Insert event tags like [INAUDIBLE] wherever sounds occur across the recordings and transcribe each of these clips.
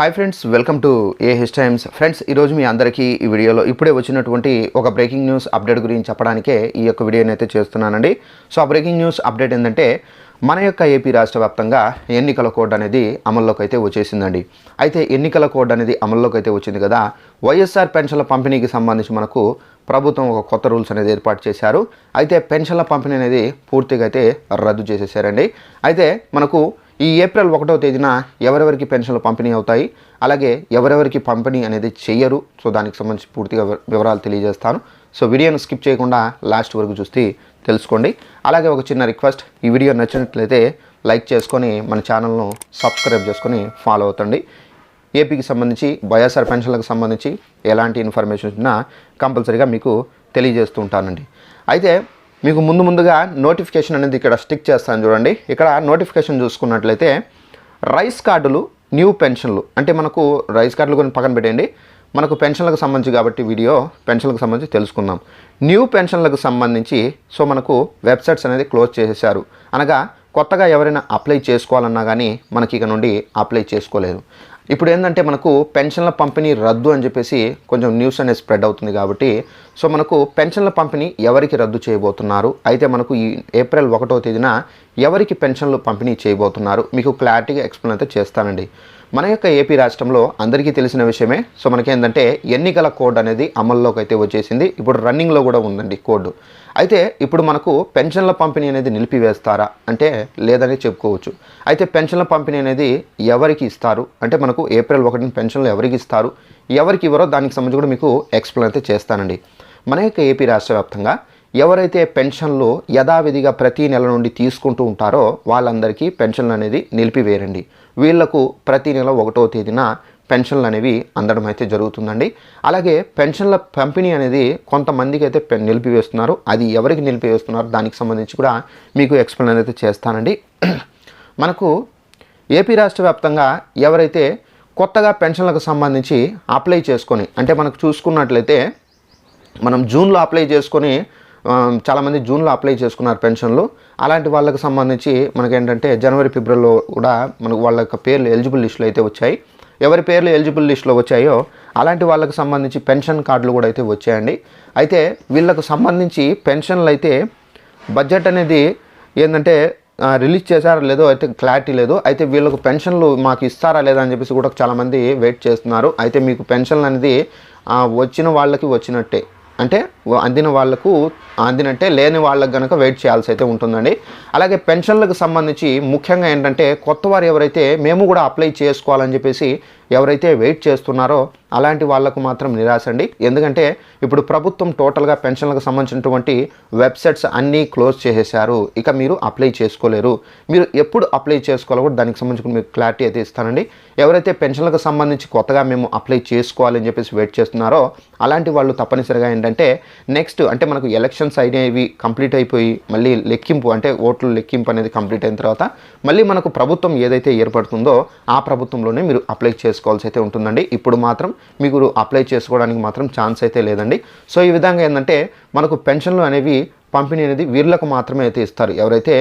Hi friends welcome to a his times friends ఈరోజు మీ అందరికీ ఈ వీడియోలో ఇప్పుడే వచ్చినటువంటి ఒక బ్రేకింగ్ న్యూస్ అప్డేట్ గురించి చెప్పడానికే ఈ యొక్క వీడియోని అయితే చేస్తున్నానండి. సో ఆ బ్రేకింగ్ న్యూస్ అప్డేట్ ఏంటంటే మన యొక్క ఏపీ రాష్ట్ర వ్యాప్తంగా ఎన్నికల కోడ్ అనేది అమల్లోకి అయితే వచ్చేసిందండి. అయితే ఎన్నికల కోడ్ అనేది అమల్లోకి అయితే వచ్చింది కదా. వైఎస్ఆర్ పెన్షన్ల పంపిణీకి సంబంధించి మనకు ప్రభుత్వం ఒక కొత్త రూల్స్ అనేది ఏర్పాటు చేశారు. అయితే పెన్షన్ల పంపిణీ అనేది పూర్తిగా అయితే రద్దు చేసేసారండి. అయితే మనకు ఈ ఏప్రిల్ ఒకటో తేదీన ఎవరెవరికి పెన్షన్లు పంపిణీ అవుతాయి? అలాగే ఎవరెవరికి పంపిణీ అనేది చెయ్యరు? సో దానికి సంబంధించి పూర్తిగా వివరాలు తెలియజేస్తాను. సో వీడియోను స్కిప్ చేయకుండా లాస్ట్ వరకు చూస్తే తెలుసుకోండి. అలాగే ఒక చిన్న రిక్వెస్ట్ ఈ వీడియో నచ్చినట్లయితే లైక్ చేసుకొని మన ఛానల్ను సబ్స్క్రైబ్ చేసుకొని ఫాలో అవుతండి. ఏపీకి సంబంధించి వైఎస్ఆర్ పెన్షన్లకు సంబంధించి ఎలాంటి ఇన్ఫర్మేషన్ ఉన్నా కంపల్సరీగా మీకు తెలియజేస్తూ ఉంటానండి. అయితే మీకు ముందు ముందుగా నోటిఫికేషన్ అనేది ఇక్కడ స్టిక్ చేస్తాను చూడండి. ఇక్కడ నోటిఫికేషన్ చూసుకున్నట్లయితే రైస్ కార్డులు న్యూ పెన్షన్లు అంటే మనకు రైస్ కార్డులు కొన్ని పక్కన పెట్టండి మనకు పెన్షన్లకు సంబంధించి కాబట్టి వీడియో పెన్షన్లకు సంబంధించి తెలుసుకుందాం. న్యూ పెన్షన్లకు సంబంధించి సో మనకు వెబ్సైట్స్ అనేది క్లోజ్ చేసేసారు అనగా కొత్తగా ఎవరైనా అప్లై చేసుకోవాలన్నా కానీ మనకి ఇక నుండి అప్లై చేసుకోలేదు. ఇప్పుడు ఏంటంటే మనకు పెన్షన్ల పంపిణీ రద్దు అని చెప్పేసి కొంచెం న్యూస్ అనేది స్ప్రెడ్ అవుతుంది కాబట్టి సో మనకు పెన్షన్ల పంపిణీ ఎవరికి రద్దు చేయబోతున్నారు? అయితే మనకు ఈ ఏప్రిల్ ఒకటో తేదీన ఎవరికి పెన్షన్లు పంపిణీ చేయబోతున్నారు? మీకు క్లారిటీగా ఎక్స్ప్లెయిన్ అయితే చేస్తానండి. మన యొక్క ఏపీ రాష్ట్రంలో అందరికీ తెలిసిన విషయమే. సో మనకేంటంటే ఎన్నికల కోడ్ అనేది అమల్లోకి అయితే వచ్చేసింది. ఇప్పుడు రన్నింగ్లో కూడా ఉందండి కోడ్. అయితే ఇప్పుడు మనకు పెన్షన్ల పంపిణీ అనేది నిలిపివేస్తారా? అంటే లేదని చెప్పుకోవచ్చు. అయితే పెన్షన్ల పంపిణీ అనేది ఎవరికి ఇస్తారు? అంటే మనకు ఏప్రిల్ ఒకటిని పెన్షన్లు ఎవరికి ఇస్తారు? ఎవరికి ఇవ్వరో దానికి సంబంధించి కూడా మీకు ఎక్స్ప్లెయిన్ అయితే చేస్తానండి. మన యొక్క ఏపీ రాష్ట్ర వ్యాప్తంగా ఎవరైతే పెన్షన్లు యథావిధిగా ప్రతి నెల నుండి తీసుకుంటూ ఉంటారో వాళ్ళందరికీ పెన్షన్లు అనేది నిలిపివేయండి వీళ్ళకు ప్రతి నెల ఒకటో తేదీన పెన్షన్లు అనేవి అందడం అయితే జరుగుతుందండి. అలాగే పెన్షన్ల పంపిణీ అనేది కొంతమందికి అయితే పెన్ నిలిపివేస్తున్నారు. అది ఎవరికి నిలిపివేస్తున్నారు దానికి సంబంధించి కూడా మీకు ఎక్స్ప్లెయిన్ అయితే చేస్తానండి. [CLEARS THROAT] మనకు ఏపీ రాష్ట్ర వ్యాప్తంగా ఎవరైతే కొత్తగా పెన్షన్లకు సంబంధించి అప్లై చేసుకొని అంటే మనకు చూసుకున్నట్లయితే మనం జూన్లో అప్లై చేసుకొని చాలామంది జూన్లో అప్లై చేసుకున్నారు పెన్షన్లు. అలాంటి వాళ్ళకి సంబంధించి మనకేంటంటే జనవరి ఫిబ్రవరిలో కూడా మనకు వాళ్ళ యొక్క పేర్లు ఎలిజిబుల్ లిస్టులు అయితే వచ్చాయి. ఎవరి పేర్లు ఎలిజిబుల్ లిస్టులో వచ్చాయో అలాంటి వాళ్ళకి సంబంధించి పెన్షన్ కార్డులు కూడా అయితే వచ్చాయండి. అయితే వీళ్ళకు సంబంధించి పెన్షన్లు అయితే బడ్జెట్ అనేది ఏంటంటే రిలీజ్ చేశారా లేదో అయితే క్లారిటీ లేదు. అయితే వీళ్ళకు పెన్షన్లు మాకు ఇస్తారా లేదా అని చెప్పేసి కూడా చాలామంది వెయిట్ చేస్తున్నారు. అయితే మీకు పెన్షన్లు అనేది వచ్చిన వాళ్ళకి వచ్చినట్టే. అంటే అందిన వాళ్ళకు అందినట్టే లేని వాళ్ళకి కనుక వెయిట్ చేయాల్సి అయితే ఉంటుందండి. అలాగే పెన్షన్లకు సంబంధించి ముఖ్యంగా ఏంటంటే కొత్త వారు ఎవరైతే మేము కూడా అప్లై చేసుకోవాలని చెప్పేసి ఎవరైతే వెయిట్ చేస్తున్నారో అలాంటి వాళ్ళకు మాత్రం నిరాశ అండి. ఎందుకంటే ఇప్పుడు ప్రభుత్వం టోటల్గా పెన్షన్లకు సంబంధించినటువంటి వెబ్సైట్స్ అన్నీ క్లోజ్ చేసేసారు ఇక మీరు అప్లై చేసుకోలేరు. మీరు ఎప్పుడు అప్లై చేసుకోవాలో కూడా దానికి సంబంధించి మీకు క్లారిటీ అయితే ఇస్తానండి. ఎవరైతే పెన్షన్లకు సంబంధించి కొత్తగా మేము అప్లై చేసుకోవాలని చెప్పేసి వెయిట్ చేస్తున్నారో అలాంటి వాళ్ళు తప్పనిసరిగా ఏంటంటే నెక్స్ట్ అంటే మనకు ఎలక్షన్స్ అనేవి కంప్లీట్ అయిపోయి మళ్ళీ లెక్కింపు అంటే ఓట్లు లెక్కింపు అనేది కంప్లీట్ అయిన తర్వాత మళ్ళీ మనకు ప్రభుత్వం ఏదైతే ఏర్పడుతుందో ఆ ప్రభుత్వంలోనే మీరు అప్లై చేసుకోవాల్సి అయితే ఉంటుందండి. ఇప్పుడు మాత్రం మీకు అప్లై చేసుకోవడానికి మాత్రం ఛాన్స్ అయితే లేదండి. సో ఈ విధంగా ఏంటంటే మనకు పెన్షన్లు అనేవి పంపిణీ అనేది వీళ్ళకు మాత్రమే అయితే ఇస్తారు. ఎవరైతే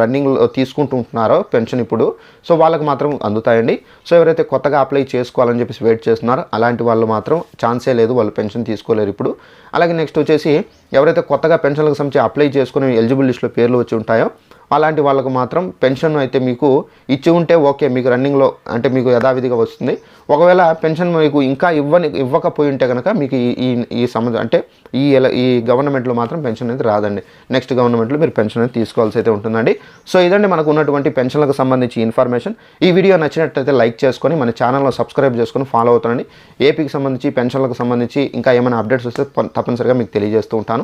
రన్నింగ్లో తీసుకుంటూ ఉంటున్నారో పెన్షన్ ఇప్పుడు సో వాళ్ళకి మాత్రం అందుతాయండి. సో ఎవరైతే కొత్తగా అప్లై చేసుకోవాలని చెప్పేసి వెయిట్ చేస్తున్నారో అలాంటి వాళ్ళు మాత్రం ఛాన్సే లేదు వాళ్ళు పెన్షన్ తీసుకోలేరు ఇప్పుడు. అలాగే నెక్స్ట్ వచ్చేసి ఎవరైతే కొత్తగా పెన్షన్లకు సంబంధించి అప్లై చేసుకుని ఎలిజిబుల్ లిస్ట్లో పేర్లు వచ్చి ఉంటాయో అలాంటి వాళ్ళకు మాత్రం పెన్షన్ అయితే మీకు ఇచ్చి ఉంటే ఓకే మీకు రన్నింగ్లో అంటే మీకు యథావిధిగా వస్తుంది. ఒకవేళ పెన్షన్ మీకు ఇంకా ఇవ్వని ఇవ్వకపోయి ఉంటే కనుక మీకు ఈ ఈ సంబంధం అంటే ఈ ఈ గవర్నమెంట్లో మాత్రం పెన్షన్ అనేది రాదండి. నెక్స్ట్ గవర్నమెంట్లో మీరు పెన్షన్ అనేది తీసుకోవాల్సి అయితే ఉంటుందండి. సో ఇదండి మనకు ఉన్నటువంటి పెన్షన్లకు సంబంధించి ఇన్ఫర్మేషన్. ఈ వీడియో నచ్చినట్లయితే లైక్ చేసుకొని మన ఛానల్లో సబ్స్క్రైబ్ చేసుకొని ఫాలో అవుతానండి. ఏపీకి సంబంధించి పెన్షన్లకు సంబంధించి ఇంకా ఏమైనా అప్డేట్స్ వస్తే తప్పనిసరిగా మీకు తెలియజేస్తూ ఉంటాను.